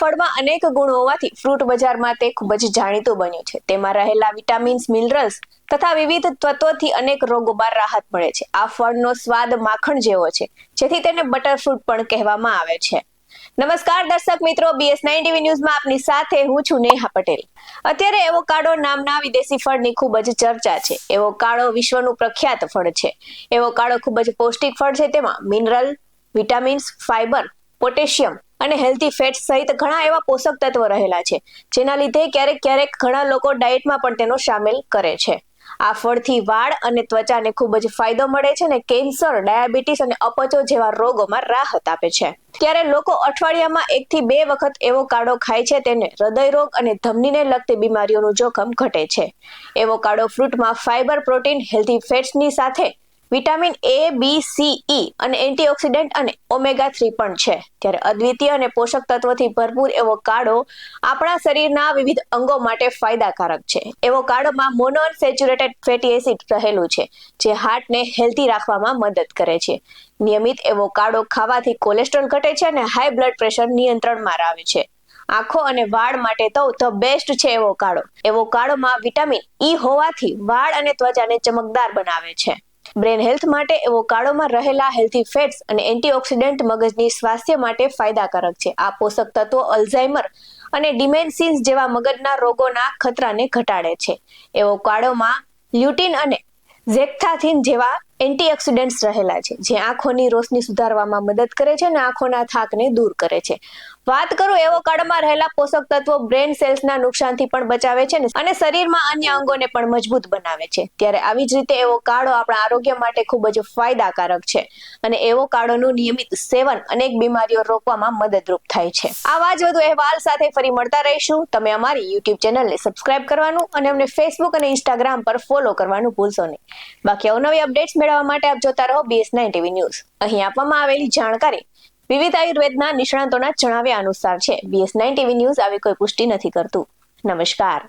ફળમાં અનેક ગુણ હોવાથી ફ્રૂટ બજારમાં તે ખૂબ જ જાણીતું બન્યું છે. તેમાં રહેલા વિટામિન્સ મિનરલ્સ તથા વિવિધ તત્વોથી અનેક રોગોમાં રાહત મળે છે. આ ફળનો સ્વાદ માખણ જેવો છે, જેથી તેને બટરફ્રૂટ પણ કહેવામાં આવે છે. નમસ્કાર દર્શક મિત્રો બીએસ નાઇન ટીવી ન્યૂઝમાં આપની સાથે હું છું નેહા પટેલ. અત્યારે એવોકાડો નામના વિદેશી ફળની ખૂબ જ ચર્ચા છે. એવોકાડો વિશ્વનું પ્રખ્યાત ફળ છે. એવોકાડો ખૂબ જ પૌષ્ટિક ફળ છે. તેમાં મિનરલ વિટામિન્સ ફાઇબર પોટેશિયમ અને હેલ્ધી ફેટ્સ સહિત ઘણા એવા પોષક તત્વો રહેલા છે. જેના લીધે ક્યારેક ક્યારેક ઘણા લોકો ડાયટમાં પણ તેનો સામેલ કરે છે. આ ફળથી વાળ અને ત્વચાને ખૂબ જ ફાયદો મળે છે અને કેન્સર, ડાયાબિટીસ અને અપચો જેવા રોગોમાં રાહત આપે છે. ત્યારે લોકો અઠવાડિયામાં એકથી બે વખત એવો કાળો ખાય છે તેને હૃદય રોગ અને ધમનીને લગતી બીમારીઓનું જોખમ ઘટે છે. એવો કાળો ફ્રૂટમાં ફાઇબર પ્રોટીન હેલ્ધી ફેટ્સની સાથે વિટામિન એ, બી, સી, ઈ અને એન્ટીઓક્સિડન્ટ અને ઓમેગા થ્રી પણ છે. ત્યારે અદ્વિતીય અને પોષક તત્વોથી ભરપૂર એવો કાળો આપણા શરીરના વિવિધ અંગો માટે ફાયદાકારક છે. એવો કાળોમાં મોનોઅનસેચ્યુરેટેડ ફેટી એસિડ રહેલું છે, જે હાર્ટને હેલ્ધી રાખવામાં મદદ કરે છે. નિયમિત એવો કાળો ખાવાથી કોલેસ્ટ્રોલ ઘટે છે અને હાઈ બ્લડ પ્રેશર નિયંત્રણમાં આવે છે. આંખો અને વાળ માટે તો ધ બેસ્ટ છે એવો કાળો. એવો કાળોમાં વિટામિન ઈ હોવાથી વાળ અને ત્વચાને ચમકદાર બનાવે છે. બ્રેન હેલ્થ માટે એવો કાળોમાં રહેલા હેલ્ધી ફેટ્સ અને એન્ટીઓક્સિડન્ટ મગજની સ્વાસ્થ્ય માટે ફાયદાકારક છે. આ પોષક તત્વો અલ્ઝાઇમર અને ડિમેન્સિસ જેવા મગજના રોગોના ખતરાને ઘટાડે છે. એવો કાળોમાં લ્યુટિન અને ઝેક્થાથિન જેવા એન્ટીઓક્સિડન્ટ્સ રહેલા છે, જે આંખોની રોશની સુધારવામાં મદદ કરે છે અને આંખોના થાકને દૂર કરે છે. વાત કરું, એવો કાળમાં રહેલા પોષક તત્વો બ્રેન સેલ્સના નુકસાનથી પણ બચાવે છે અને શરીરમાં અન્ય અંગોને પણ મજબૂત બનાવે છે. ત્યારે આવી જ રીતે એવો કાળો આપણા આરોગ્ય માટે ખૂબ જ ફાયદાકારક છે. અને એવો કાળોનું નિયમિત સેવન અનેક બીમારીઓ રોકવામાં મદદરૂપ થાય છે. આવા જ વધુ અહેવાલ સાથે ફરી મળતા રહીશું. તમે અમારી યુટ્યુબ ચેનલને સબસ્ક્રાઇબ કરવાનું અને અમને ફેસબુક અને ઇન્સ્ટાગ્રામ પર ફોલો કરવાનું ભૂલશો નહીં. બાકી અવનવી અપડેટ્સ મેળવવા માટે આપ જોતા રહો બીએસ નાઇન ટીવી ન્યૂઝ અહીં આપવામાં આવેલી જાણકારી. વિવિધ આયુર્વેદના નિષ્ણાતોના જણાવ્યા અનુસાર છે. બીએસ નાઇન ટીવી ન્યૂઝ આવી કોઈ પુષ્ટિ નથી કરતું. નમસ્કાર.